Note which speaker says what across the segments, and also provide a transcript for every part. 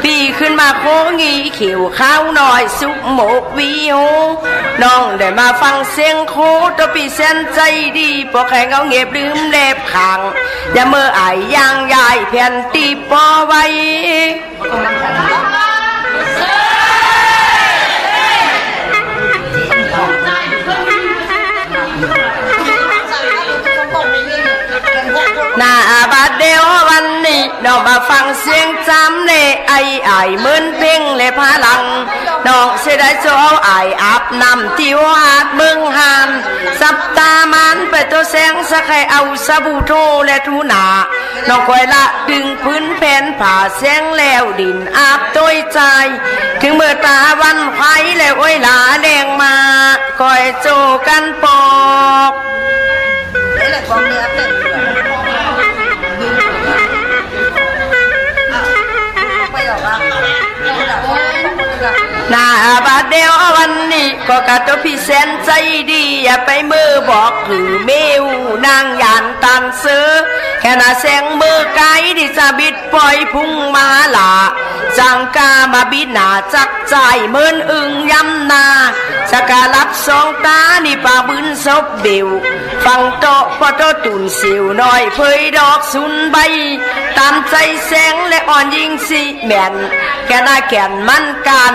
Speaker 1: อายอ้อยลอยจะพกเฟดเงินเซนพอที่ไปเขียนเต่ามาถือคำหน้าดีปีขึ้นมาโค้งีเขียวข้าวหน่อยสุกหมกวีโอน้องได้มาฟังเสียงโคตัวปีเส้นใจดีพอแข่งเอาเงียบลืมเล็บขังอย่าเมื่ออายยางยายแผ่นตีปอไว้หน้าบาดเดียววั นี้น้องมาฟังเสียงจำเลยไอ้ไอ้เหมือนเพ่งเลยพลังน้องเสียดายโซเอาไอ้อาบน้ำที่วาดเมืองหานสับตามันไปตัวแสงสักให้เอาสบู่โทและทูนาน้องคอยละดึงพื้นแผ่นผ่าแสงแล้วดินอาบตัวใจ ถึงเมื่อตาวันไฟแล้วโอ้ยหลาแดงมาคอยโจกันปอก เดียววันนี้ก็กะตัวพี่แสนใจดี อย่าไปมือบอกคือเมวนางยานตันเสือแค่น่าแสงมือไกลที่จะบิดปล่อยพุ่งมาหลาจังกามาบิดหน้าจักใจเหมือนอึงยำนาสกาลับสองตานี่ปาบืนศพเบวฟังโตะพอโตตุนสิวน้อยเผยดอกสุนใบ ตามใจแสงและอ่อนยิงสิแม่นแค่น่าแก่นมันกัน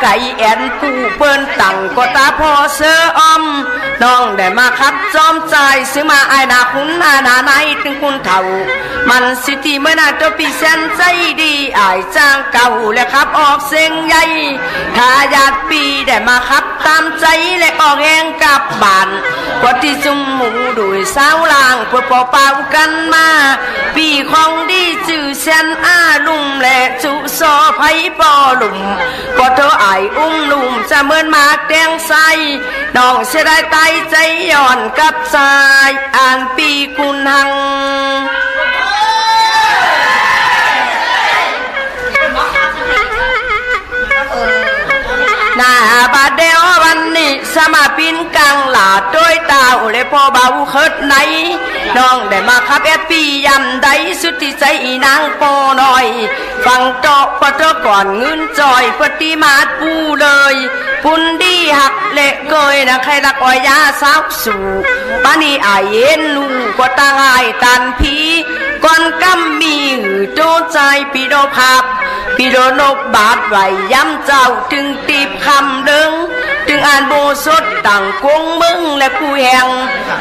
Speaker 1: ไก่แอนผู้เปิ้นตังก็ตาพอเสืออม น้องได้มาขับจอมใจซื้อมาไอ้นาคุณอาณาในถึงคุณเท่า มันสิทีเมื่อนาตัวปีแสนใจดีไอายจ้างเก่าและขับออกเสียงใหญ่ถ้าญาติปีได้มาขับตามใจและออกแงกลับบ้านกว่าที่จุมหมูดุยสาวลางเพื่อปอเป่ากันมา ปีของดีจื่อแสนอาลุมและจุโซไผปอหลุมก็เธอไอายอุ้มลุมจะเหมือนมากแดงใสน้องเสียดายใจย่อนกับสายอ่านปีกุนหัง น้าบาดเดียววันนี้สมาปินกลางหลาดด้วยตาอุเลยพอเบาเคิดไหนน้องได้มาขับแอปปียำใดสุดที่ใจนางโปหน่อย ฟังเจาะพอเจาะก่อนเงินจอยปฏิมาปูเลยปุ่นดีหักเละเกยนะใครรักอ้อยยาสาวสู่ปานีอายเย็นลูกก็ตางอายตันพีก่อนกำมีหือโจใจปีโดพับพี่โดนกบาดไหวย้ำเจ้าถึงตีบคำดิงถึงอ่านโบสดต่างกงมึงและผู้แหง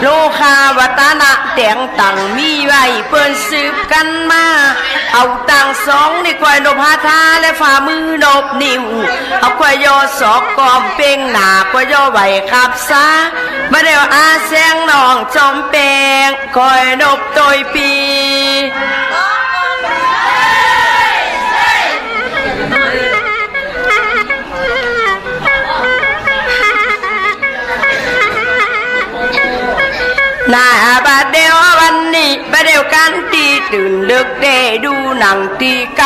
Speaker 1: โลคาวัตนะแต่งต่างมีไว้เปิ้นสืบกันมา เอาต่างสองนี่ควายนบหาทาและฝ่ามือนบนิ้วเอาควายยอสอกกอมเป่งหนาควายยอไหวขับซามาเดียวอาแสงนองจอมแปงคอยนบตอยปี นนี้บาดเดียวกันตีตื่นเลิกได้ดูหนังตีไก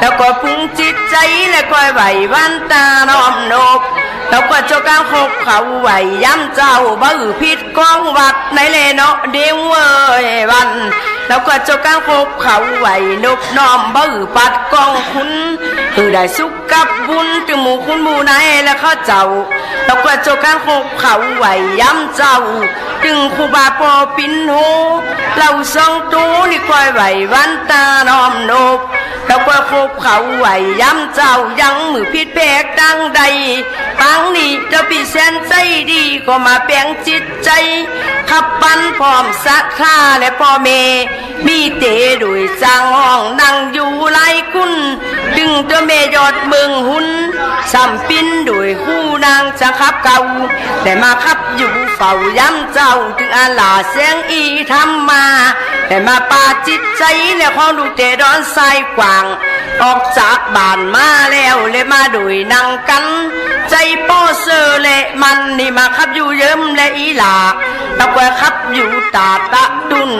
Speaker 1: แล้วก็พุงจิตใจแล้วก็ไหววันตาน้อมนบแล้วก็เจ้าก้างหกเขาไหวย้ำเจ้าบื้อพิษกองวัดในเลเนาะเดียวเว้ยวัน แล้วก็เจ้าก้าวหกเขาไหวนบน้อมบื้อปัดกองคุณคือได้สุขกับบุญถึงหมู่คุณหมู่ไหนแล้วเขาเจ้า แล้วก็เจ้าก้าวหกเขาไหวย้ำเจ้าจึงคูบาปอปินโหเราสองตูนี่คอยไหววันตาน้อมนบแล้วก็คบเขาไหวย้ำเจ้ายังมือพิษแพกดังใดปังนี้เจ้าพี่แสนใจดีก็มาแปลงจิตใจขับปันพร้อมศรัทธาและพ่อเมมีเตด้วยจางห้องนั่งอยู่ไลคุณ ดึงตัวเมยอดเมืองหุนสัมปินด้วยคู่นางจะขับเก่าแต่มาขับอยู่เฝ้าย้ำเจ้าถึงอาลาเสียงอีทำมา แต่มาปาจิตใจและของลูเตดอนใส่กว่าง ออกจากบ้านมาแล้วเลยมาด้วยนางกัน ใจป้อเซอร์และมันนี่มาขับอยู่เยิ้มและอีหลาตะกวขับอยู่ตาตะตุน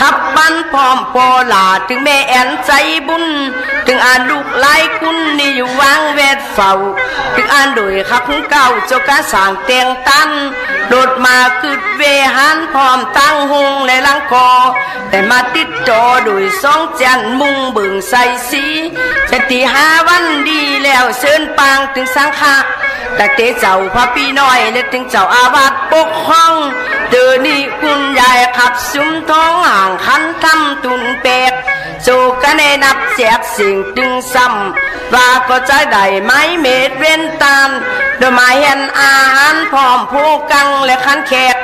Speaker 1: ขับบ้านพร้อมปอลาถึงแม่แอนใจบุญ ถึงอ่านลูกไล่คุณนี่อยู่วางเวทเฝ้า ถึงอ่านโดยขับเก่าเจ้ากะสร้างเตียงตันโดดมาคืดเวหันพร้อมตั้งหงและลังคอ แต่มาติดจอโดยสองจันมุงเบิ่งใส่สีจะตีหาวันดีแล้วเชิญปางถึงสังฆะแต่เตเจ้าพระพี่น้อยและถึงเจ้าอาวาสปกครองเจอนี่คุณยายขับซุ้มท้องหางคันทำตุนเป็ด สู่กันในนับแจกสิ่งตึงซ้ำว่าก็จะได้ไม้เม็ดเว้นตามโดยหมาเห็นอาหารพร้อมผู้กังและคันแขก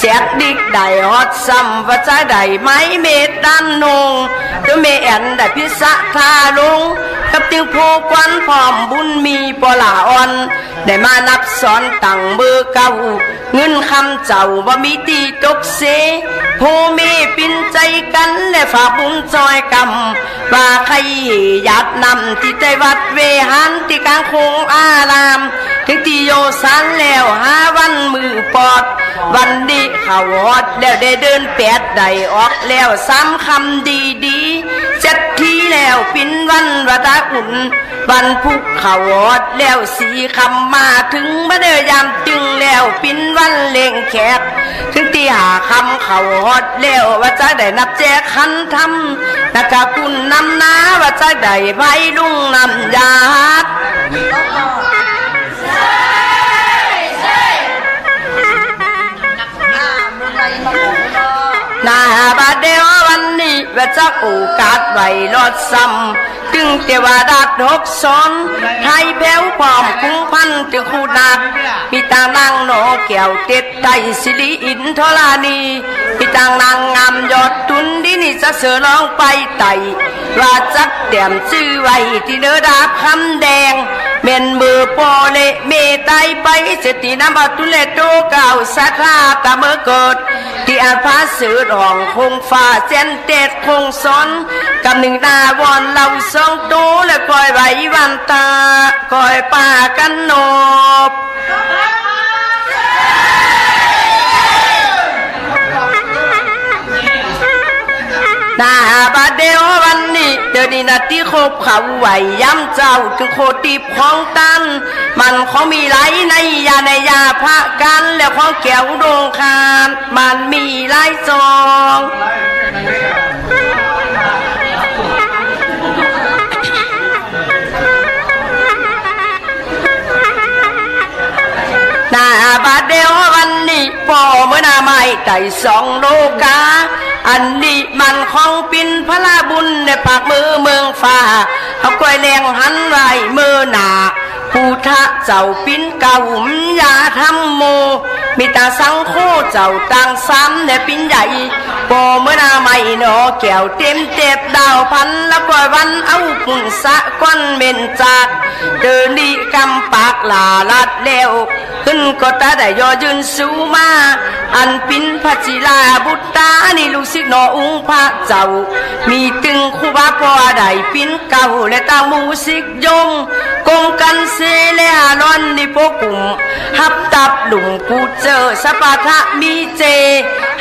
Speaker 1: แจกดิกได้ฮอดซ้ำว่าจะได้ไม้เม็ดด้านนงโดยเมแอนได้พิษะทาลงกับติวโพกวันพร้อมบุญมีปลาอ่อนได้มานับสอนตั้งเบอร์เก่าเงินคำเจ้าบ่มีตีตกเสโพเมปินใจกันและฝากบุญจอยกำว่าใครอยากนำที่ใจวัดเวหันที่กลางคงอาราม ถึงที โยสันแล้วหาวันมือปอด วันนี้เขาวอดแล้วได้เดินแปดได้ออกแล้วซ้ำคำดีดีเจ็ดทีแล้วปินวันวดาอุ่นวันพุกเขาวอดแล้วสีคำมาถึงมาเดยามจึงแล้วปินวันเล่งแขกถึงตีหาคำเขาวอดแล้วว่าจะได้นับแจกคันทำนะคะคุณนำนาว่าจะได้ใบลุงนำยาด นี้ว่าจะโอกาสไว้รอดซ้ำถึงเทวดาดกสอนไทยแผ้วพร้อมคุ้งพันถึงคูนักมีตางนางโนแก้วเต็ดไตสิริอินทรานีมีตางนางงามยอดทุนดินี่จะเสือร้องไปไตว่าจักเตียมชื่อไว้ที่เนื้อดาบคำแดง เม่นมือปอเลเมตายไปสติน้ำบัตุเลโตเก่าสัทธาตะเมื่อเกิด ที่อาภาสือดองคงฝ่าเส้นเตดคงสอนกำหนึ่งดาวอนเราสองตูและคอยไหววันตาคอยป่ากันนบ น้าบาดเดียววันนี้เดี๋ยวนี้นาที่คบเขาไหวย้ำเจ้าถึงโคติบของตัน มันขอมีไหลในยาในยาพระกัน แล้วของแก้วโดงคานมันมีไหลซองหน้าบาดเดียววันนี้ปอเมื่อนาไม่ไต่สองโลกา อันดีมันของปินพระลาบุญในปากมือเมืองฟ้าเอากล้วยแดงหันไรมือ เจ้าปินเก่าหุมยาทำโม มีตาสังโคเจ้าต่างซ้ำในปินใหญ่ปอเมื่อหนาไม่หนอแก้วเต็มเจ็บดาวพันแล้วกล้วยวันเอาปุ่นสะก้อนเบนจากเดินดีกำปากลาลัดแล้วขึ้นก็ตาได้ยอยืนสูมา อันปินพระจิลาบุตตานี่ลูกศิษย์นอองค์พระเจ้า มีตึงคู่บาพอได้ปินเก่าและตามูสิกยง กงกันเสแลอานอนนี่พวกกุ่มหับตับหลุมกูเจอสปาทะมีเจ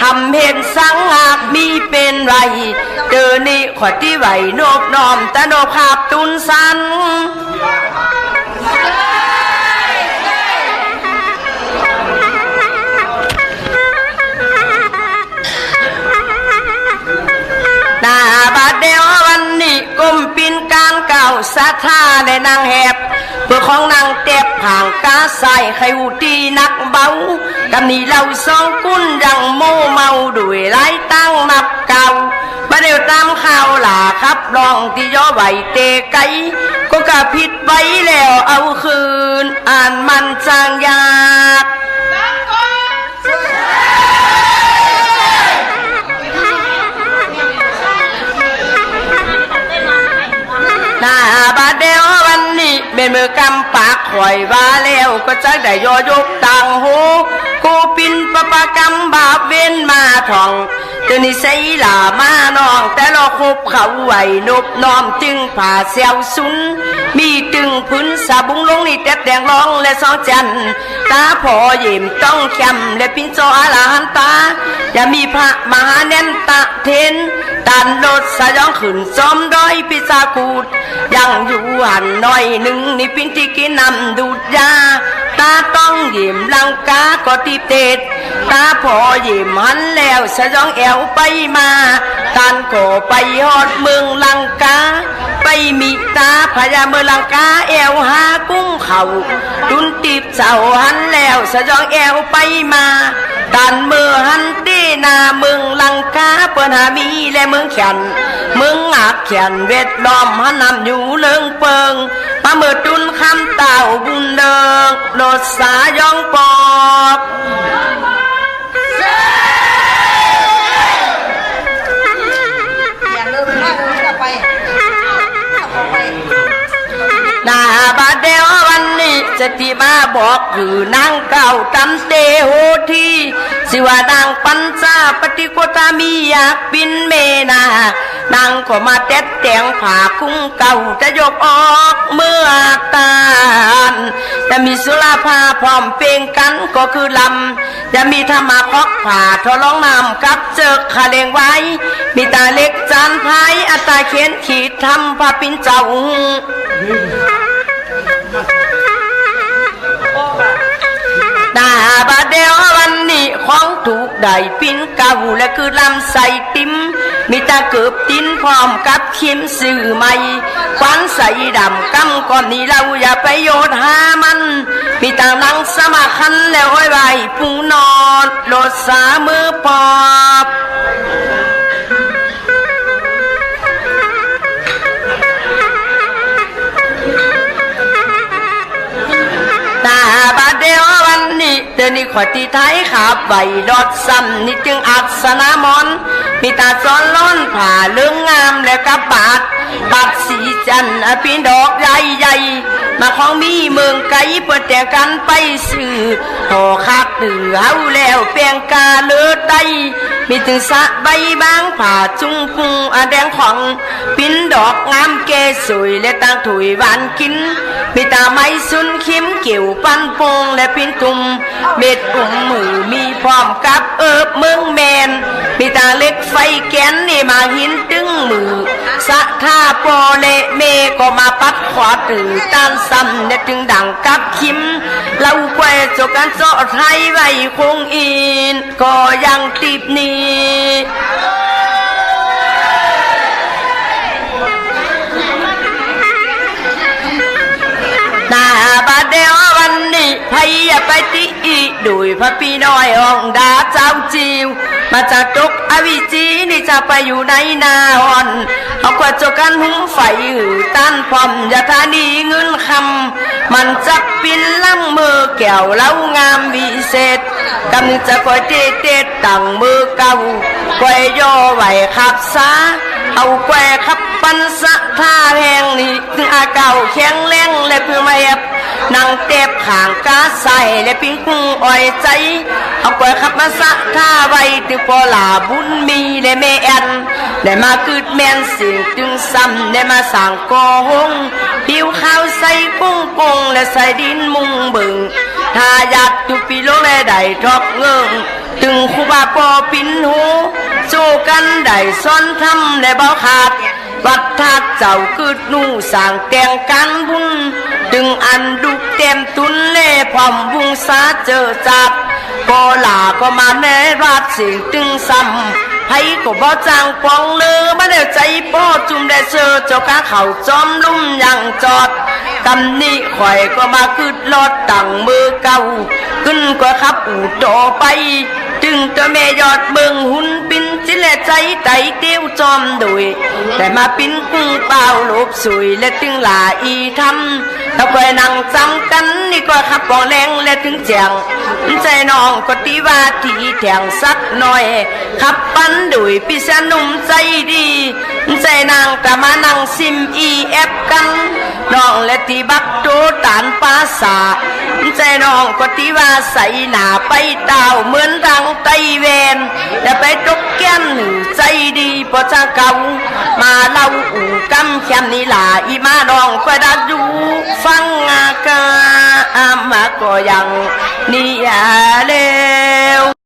Speaker 1: หำเห็นสังหากมีเป็นไรเจอนี่ขอที่ไหวนบน้อมตะโนภาพตุนสันาบาดเดียววันนี้ก้มปินการเก่าสัทธาในนางแหบเพื่อของนางเต็บขางกาใส่ใครหูตีนักเบากันนี่เราสองกุ้นยังโมเมาด้วยไล่ตั้งนับเก่ามาเดี๋ยวตามข่าวหล่าครับรองที่ย่อไหวเตไกก็กะผิดไว้แล้วเอาคืน อ่านมันจางยาก หน้าบาดเดียววันนี้เป็นมือกำปากข่อยว่าแล้วก็จะได้ยอยกต่างหูกูปินปะปะกำบาปเว้นมาท่อง เดี๋ยวนี้ใส่หลามาน้อง แต่เราคบเขาไหวนบน้อมจึงผ่าเซวสุน มีตึงพื้นสาบุงลงนี่แตดแดงร้องและสองจันตาพอเยี่มต้องแคมและปินโจอาลาหันตาอย่ามีพระมหาเน้นตะเทนตันรถสยองขึ้นซ้อมด้อยพิซากูดยังอยู่หันหน่อยหนึ่งนี่ปินที่กินนำดูดยาตาต้องยิ้มลังกาก็ตีเตดตาพอยิ้มหันแล้วสยองแอววไปมาตันก็ไปฮอดเมืองลังกา ไปมีตาพญาเมืองลังกาแอวหากุ้งเขาดุนตีบเสาหันแล้วสยองแอวไปมาตันเมือหันตีนาเมืองลังกาเปิ้นหามีและเมืองแขนเมืองอักแขนเวทล้อมหันนำอยู่เลิงเปิงมาเมื่อตุนคำเต่าบุญเดิงโดดสายองปอก บาดเดววันนี้จะที่มาบอกคือนางเก่าตำเตโหทีสิว่านางปัญจาปฏิโกตามีอยากบินเมนานางก็มาเต็ดแต่งผ่าคุ้งเก่าจะยกออกเมื่อตานจะมีสุราภาพร้อมเพลงกันก็คือลำจะมีธรรมาคอกผ่าทอร้องนำกับเจอขาเลงไว้ มีตาเล็กจานพายอัตาเขียนขีดทำพาปินเจ้า หน้าบาดเดียววันนี้ของถูกได้ปิ้นก่าและคือลำใส่ติมมีตาเกือบตินพร้อมกับเข็มสื่อใหม่ควันใส่ดำกำก่อนนี้เราอย่าไปโยนหามันมีตานังสมาคันแล้วไว้ไว้ปูนอนโลดสามือปอบ บาดเดียววันนี้เดินนี่ขอตีไทยขับไหวรถซ้ำนี่จึงอัศนามอนมีตาซ้อนล้อนผ่าเรื่องงามแล้วกับบาดบาด จันทร์อภิดอกใหญ่ใหญ่มาของมีเมืองไกลเปิดแต่กันไปสื่อโอคักตือเฮาแล้วเปียงกาเลือได้มีถึงสะใบบางผ่าจุงพุงอาแดงของปิ้นดอกงามเกสวยและตั้งถุยหวานกินมีตาไม้สุนคิมเกี่ยวปั้นโปงและปินตุ่มเม็ดอุ้มมือมีพร้อมกับเอิบเมืองแมนมีตาเล็กไฟแกนนี่มาหินตึงมือสะท่าปอเลเมก็มาปัดขวาตือต้านซ้ำและถึงดังกับคิมเราแควจกกันเจาะไทยไว้คงอิน ก็ยังติบนี้นาบาเดววันนี้พยาไปติอีดุยพระพี่น้อยอ่องดาเจ้าจิว มาจากจกอวิจีนี่จะไปอยู่ในนาอ่อน เอากว่าจกกันหุ้มไฟหือต้านพร้อมยาทานีเงินคำมันจักปินล้ำมือแก้วเล้างามวิเศษกำจะคอยเตะเตะตั้งมือเก่าคอยย่อไหวขับซา เอาแควขับปันสะท่าแห่งนี้ถึงอาเก่าแข็งแรงและเพื่อมาแอบนางเต็บขางกาใส่และปิ้งกุ้งอ่อยใจ เอาแควขับมาสะท่าไว้ถึงพอลาบุญมีและแม่แอนได้มาคืดแมนสิ่งจึงซ้ำได้มาสั่งกอหงผิวขาวใส่กุ้งกงและใส่ดินมุงบึง ถ้าอยากตุปีโลแลได้ทอกเงิงถึงคูบาปอปินหูสู้กันได้ซ้อนทำและบ่ขาด วัดทักเจ้าคืดนู่สร้างแต่งกันบุญดึงอันดุกเต็มทุนเล่พร้อมบุงสาเจอจัดก็ลาก็มาในรัดสิ่งตึงซ้ำ ให้ก็บ่จางปองเลือมาเดียวใจพ่อจุ่มได้เจอเจ้าข้าเขาจอมลุ่มยังจอดกำนี้ข่อยก็มาขึ้นรถตั้งมือเก่าขึ้นก็ขับอู่ต่อไป จึงตัวแม่ยอดเบิงหุ่นปินจิและใจไตเตี้ยวจอมดุยแต่มาปินกุ้งเปล่าลบสุยและถึงหลาอีทำถ้าไปนั่งจำกันนี่ก็ขับกองแรงและถึงแจงใจน้องก็ตีว่าทีแถงสักหน่อยขับปันดุยพิษนุ่มใจดี ใจนางก็มานั่งซิมอีแอปกันน้องและทีบักโตตานปาสาใจน้องก็ที่ว่าใส่หนาไปเต่าเหมือนทางไตเวนอย่าไปตกแก้มหนึ่งใจดีพอจะเก่ามาเล่าอู่กำแคมนี่ล่ะอีมาน้องก็ได้ดูฟังอากามาก็ยังนี่อย่าเลว